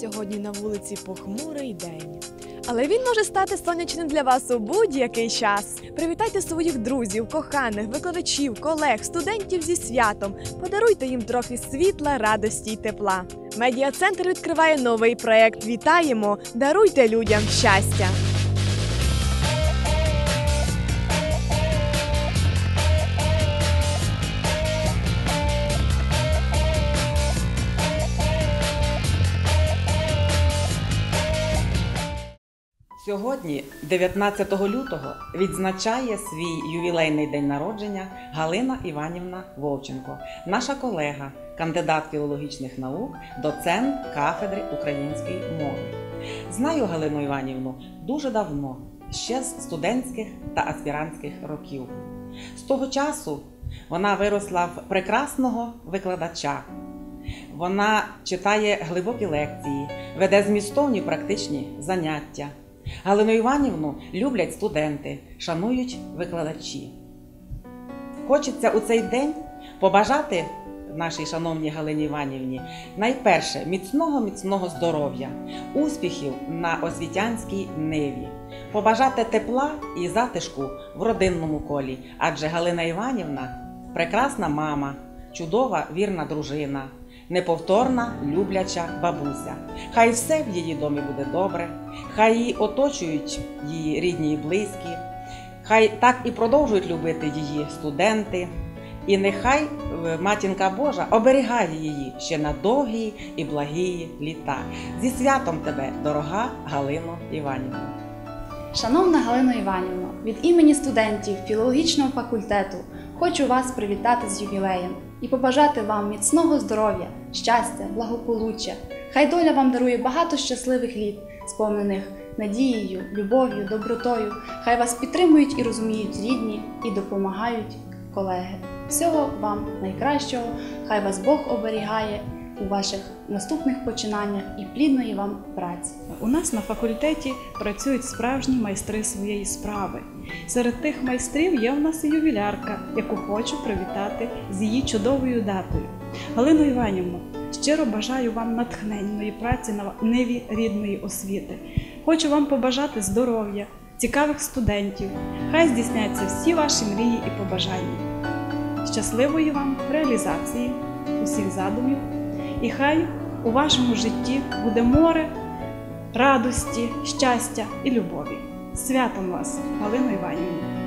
сьогодні на вулиці похмурий день. Але він може стати сонячним для вас у будь-який час. Привітайте своїх друзів, коханих, викладачів, колег, студентів зі святом. Подаруйте їм трохи світла, радості й тепла. Медіа-центр відкриває новий проект. Вітаємо! Даруйте людям щастя! Сьогодні, 19 лютого, відзначає свій ювілейний день народження Галина Іванівна Вовченко, наша колега, кандидат філологічних наук, доцент кафедри української мови. Знаю Галину Іванівну дуже давно, ще з студентських та аспірантських років. З того часу вона виросла в прекрасного викладача. Вона читає глибокі лекції, веде змістовні практичні заняття. Галину Іванівну люблять студенти, шанують викладачі. Хочеться у цей день побажати нашій шановній Галині Іванівні найперше міцного міцного здоров'я, успіхів на освітянській ниві, побажати тепла і затишку в родинному колі, адже Галина Іванівна прекрасна мама, чудова вірна дружина, неповторна любляча бабуся. Хай все в її домі буде добре, хай її оточують її рідні і близькі, хай так і продовжують любити її студенти. І нехай матінка Божа оберігає її ще на довгі і благі літа. Зі святом тебе, дорога Галино Іванівна. Шановна Галино Іванівно, від імені студентів філологічного факультету хочу вас привітати з ювілеєм і побажати вам міцного здоров'я, щастя, благополуччя. Хай доля вам дарує багато щасливих літ, сповнених надією, любов'ю, добротою. Хай вас підтримують і розуміють рідні і допомагають колеги. Всього вам найкращого, хай вас Бог оберігає у ваших наступних починаннях і плідної вам праці. У нас на факультеті працюють справжні майстри своєї справи. Серед тих майстрів є у нас і ювілярка, яку хочу привітати з її чудовою датою. Галину Іванівну, щиро бажаю вам натхненної праці на ниві рідної освіти. Хочу вам побажати здоров'я, цікавих студентів. Хай здійсняться всі ваші мрії і побажання. Щасливої вам реалізації усіх задумів, і хай у вашому житті буде море радості, щастя і любові. Святом вас, Галина Іванівна!